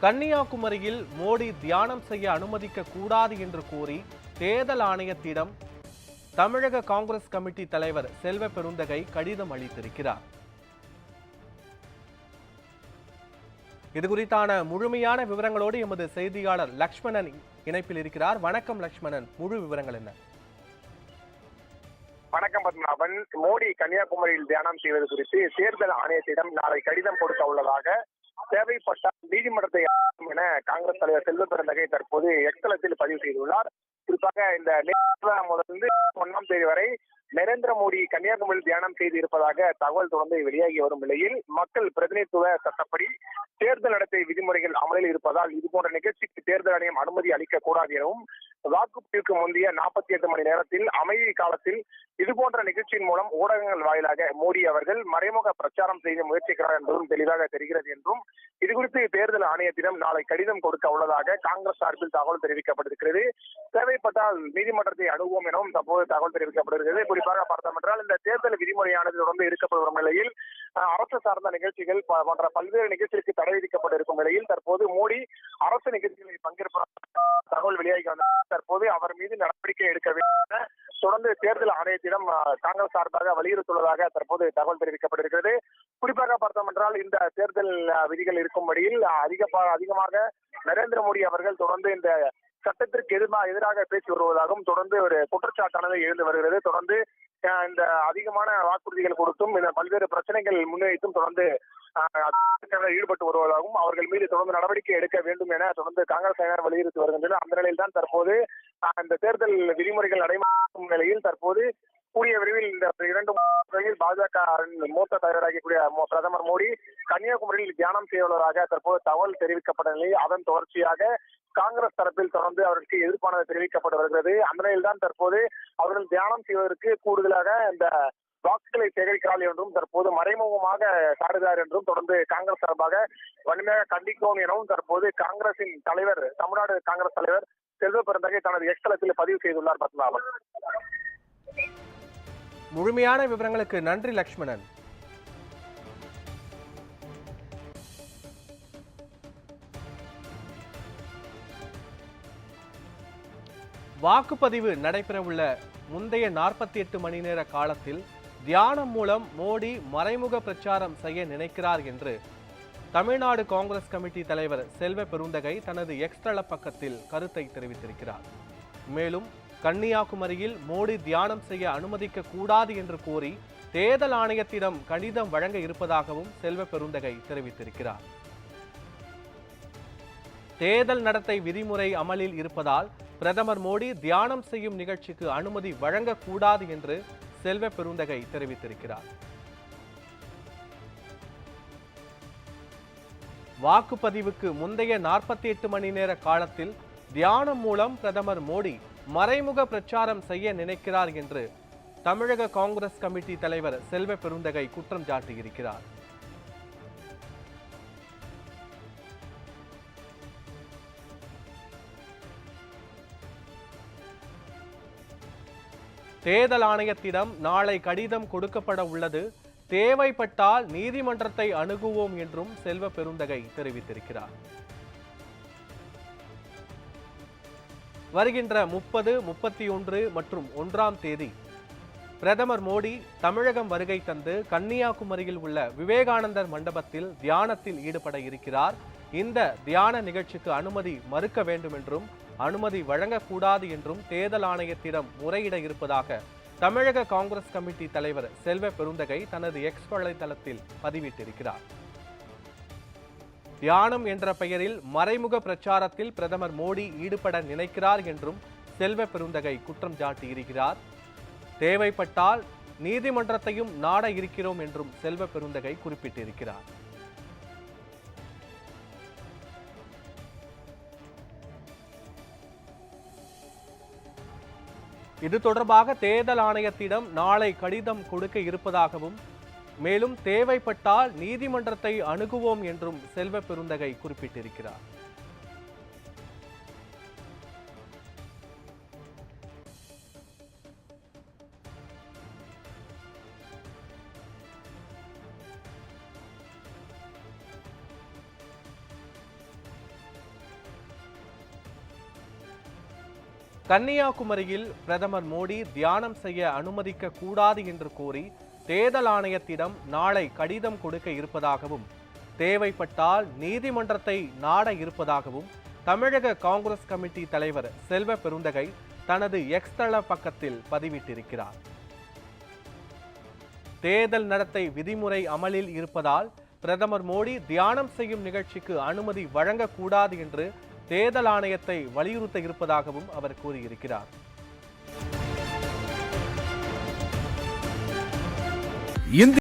கன்னியாகுமரியில் மோடி தியானம் செய்ய அனுமதிக்க கூடாது என்று கூறி தேர்தல் ஆணையத்திடம் தமிழக காங்கிரஸ் கமிட்டி தலைவர் செல்வ பெருந்தகை கடிதம் அளித்திருக்கிறார். இது குறித்தான முழுமையான விவரங்களோடு எமது செய்தியாளர் லக்ஷ்மணன் இணைப்பில் இருக்கிறார். வணக்கம் லக்ஷ்மணன். முழு விவரங்கள் என்ன? வணக்கம் பத்மநாபன். மோடி கன்னியாகுமரியில் தியானம் செய்வது குறித்து தேர்தல் ஆணையத்திடம் நாளை கடிதம் கொடுக்க உள்ளதாக தேவைப்பட்டால் நீதிமன்றத்தை என காங்கிரஸ் தலைவர் செல்வ பெருந்தகை தற்போது எக்ஸலத்தில் பதிவு செய்துள்ளார். குறிப்பாக இந்த நேற்று முதலிருந்து ஒன்னாம் தேதி வரை நரேந்திர மோடி கன்னியாகுமரியில் தியானம் செய்து இருப்பதாக தகவல் தொடர்ந்து வெளியாகி வரும் நிலையில் மக்கள் பிரதிநிதித்துவ சட்டப்படி தேர்தல் நடத்தை விதிமுறைகள் அமலில் இருப்பதால் இதுபோன்ற நிகழ்ச்சிக்கு தேர்தல் ஆணையம் அனுமதி அளிக்க கூடாது எனவும் வாக்குப்பதிவுக்கு முந்தைய நாற்பத்தி எட்டு மணி நேரத்தில் அமைதி காலத்தில் இதுபோன்ற நிகழ்ச்சியின் மூலம் ஊடகங்கள் வாயிலாக மோடி அவர்கள் மறைமுக பிரச்சாரம் செய்ய முயற்சிக்கிறார் என்பதும் தெளிவாக தெரிகிறது என்றும் இதுகுறித்து தேர்தல் ஆணையத்திடம் நாளை கடிதம் கொடுக்க உள்ளதாக காங்கிரஸ் சார்பில் தகவல் தெரிவிக்கப்பட்டிருக்கிறது. தேவைப்பட்டால் நீதிமன்றத்தை அணுகுவோம் எனவும் தற்போது தகவல் தெரிவிக்கப்படுகிறது. குறிப்பாக பார்த்தோம் என்றால் இந்த தேர்தல் விதிமுறையானது தொடர்ந்து இருக்கப்பட்டு வரும் நிலையில் அரசு சார்ந்த நிகழ்ச்சிகள் போன்ற பல்வேறு நிகழ்ச்சிகளுக்கு தடை விதிக்கப்பட்டிருக்கும் நிலையில் தற்போது மோடி அரசு நிகழ்ச்சிகளில் பங்கேற்பதாக தகவல் வெளியாகி வந்த தற்போது அவர் மீது நடவடிக்கை எடுக்க வேண்டும். தொடர்ந்து தேர்தல் ஆணையத்திடம் காங்கிரஸ் சார்பாக வலியுறுத்துள்ளதாக தற்போது தகவல் தெரிவிக்கப்பட்டிருக்கிறது. குறிப்பாக பார்த்தோம் என்றால் இந்த தேர்தல் விதிகள் இருக்கும்படியில் அதிக அதிகமாக நரேந்திர மோடி அவர்கள் தொடர்ந்து இந்த சட்டத்திற்கு எதிராக எதிராக பேசி வருவதாகவும் தொடர்ந்து ஒரு குற்றச்சாட்டானது எழுந்து வருகிறது. தொடர்ந்து இந்த அதிகமான வாக்குறுதிகள் கொடுத்தும் இந்த பல்வேறு பிரச்சனைகள் முன்வைத்தும் தொடர்ந்து ஈடுபட்டு வருவதாகவும் அவர்கள் மீது தொடர்ந்து நடவடிக்கை எடுக்க வேண்டும் என தொடர்ந்து காங்கிரஸ் தலைவர் வலியுறுத்தி வருகின்றனர். அந்த நிலையில் தான் தற்போது இந்த தேர்தல் விதிமுறைகள் நடைமுறைக்கும் நிலையில் தற்போது கூடிய விரைவில் இந்த இரண்டு முறையில் பாஜக மூத்த தலைவராகக்கூடிய பிரதமர் மோடி கன்னியாகுமரியில் தியானம் செய்வதாக தற்போது தகவல் தெரிவிக்கப்பட்ட நிலையில் அதன் தொடர்ச்சியாக காங்கிரஸ் தரப்பில் தொடர்ந்து அவருக்கு எதிர்ப்பானது தெரிவிக்கப்பட்டு வருகிறது. அந்த நிலையில் தான் தற்போது அவர்கள் தியானம் செய்வதற்கு கூடுதலாக இந்த வாக்குகளை சேகரிக்கிறாள் என்றும் தற்போது மறைமுகமாக சாடுகிறார் என்றும் தொடர்ந்து காங்கிரஸ் சார்பாக வன்மையாக கண்டிக்கிறோம் எனவும் தற்போது காங்கிரசின் தலைவர் தமிழ்நாடு காங்கிரஸ் தலைவர் செல்வ பெருந்தகை தனது எக்ஸ்தலத்தில் பதிவு செய்துள்ளார் பத்மநாபன். முழுமையான விவரங்களுக்கு நன்றி லக்ஷ்மணன். வாக்குப்பதிவு நடைபெறவுள்ள முந்தைய நாற்பத்தி எட்டு மணி நேர காலத்தில் தியானம் மூலம் மோடி மறைமுக பிரச்சாரம் செய்ய நினைக்கிறார் என்று தமிழ்நாடு காங்கிரஸ் கமிட்டி தலைவர் செல்வ பெருந்தகை தனது எக்ஸ்தள பக்கத்தில் கருத்தை தெரிவித்திருக்கிறார். மேலும் கன்னியாகுமரியில் மோடி தியானம் செய்ய அனுமதிக்க கூடாது என்று கோரி தேர்தல் ஆணையத்திடம் கடிதம் வழங்க இருப்பதாகவும் செல்வ பெருந்தகை தெரிவித்திருக்கிறார். தேர்தல் நடத்தை விதிமுறை அமலில் இருப்பதால் பிரதமர் மோடி தியானம் செய்யும் நிகழ்ச்சிக்கு அனுமதி வழங்கக்கூடாது என்று செல்வ பெருந்தகை தெரிவித்திருக்கிறார். வாக்குப்பதிவுக்கு முந்தைய நாற்பத்தி எட்டு மணி நேர காலத்தில் தியானம் மூலம் பிரதமர் மோடி மறைமுக பிரச்சாரம் செய்ய நினைக்கிறார் என்று தமிழக காங்கிரஸ் கமிட்டி தலைவர் செல்வ பெருந்தகை குற்றம் சாட்டியிருக்கிறார். தேர்தல் ஆணையத்திடம் நாளை கடிதம் கொடுக்கப்பட உள்ளது. தேவைப்பட்டால் நீதிமன்றத்தை அணுகுவோம் என்றும் செல்வ பெருந்தகை தெரிவித்திருக்கிறார். வருகின்ற முப்பது முப்பத்தி ஒன்று மற்றும் ஒன்றாம் தேதி பிரதமர் மோடி தமிழகம் வருகை தந்து கன்னியாகுமரியில் உள்ள விவேகானந்தர் மண்டபத்தில் தியானத்தில் ஈடுபட இருக்கிறார். இந்த தியான நிகழ்ச்சிக்கு அனுமதி மறுக்க வேண்டும் என்றும் அனுமதி வழங்கக்கூடாது என்றும் தேர்தல் ஆணையத்திடம் முறையிட இருப்பதாக தமிழக காங்கிரஸ் கமிட்டி தலைவர் செல்வ பெருந்தகை தனது எக்ஸ் வலைதளத்தில் பதிவிட்டிருக்கிறார். தியானம் என்ற பெயரில் மறைமுக பிரச்சாரத்தில் பிரதமர் மோடி ஈடுபட நினைக்கிறார் என்றும் செல்வ பெருந்தகை குற்றம் சாட்டியிருக்கிறார். தேவைப்பட்டால் நீதிமன்றத்தையும் நாட இருக்கிறோம் என்றும் செல்வ பெருந்தகை குறிப்பிட்டிருக்கிறார். இது தொடர்பாக தேர்தல் ஆணையத்திடம் நாளை கடிதம் கொடுக்க இருப்பதாகவும் மேலும் தேவைப்பட்டால் நீதிமன்றத்தை அணுகுவோம் என்றும் செல்வ பெருந்தகை குறிப்பிட்டிருக்கிறார். கன்னியாகுமரியில் பிரதமர் மோடி தியானம் செய்ய அனுமதிக்க கூடாது என்று கூறி தேர்தல் ஆணையத்திடம் நாளை கடிதம் கொடுக்க இருப்பதாகவும் தேவைப்பட்டால் நீதிமன்றத்தை நாட இருப்பதாகவும் தமிழக காங்கிரஸ் கமிட்டி தலைவர் செல்வ பெருந்தகை தனது எக்ஸ் தள பக்கத்தில் பதிவிட்டிருக்கிறார். தேர்தல் நடத்தை விதிமுறை அமலில் இருப்பதால் பிரதமர் மோடி தியானம் செய்யும் நிகழ்ச்சிக்கு அனுமதி வழங்கக்கூடாது என்று தேர்தல் ஆணையத்தை வலியுறுத்த இருப்பதாகவும் அவர் கூறியிருக்கிறார். இந்திய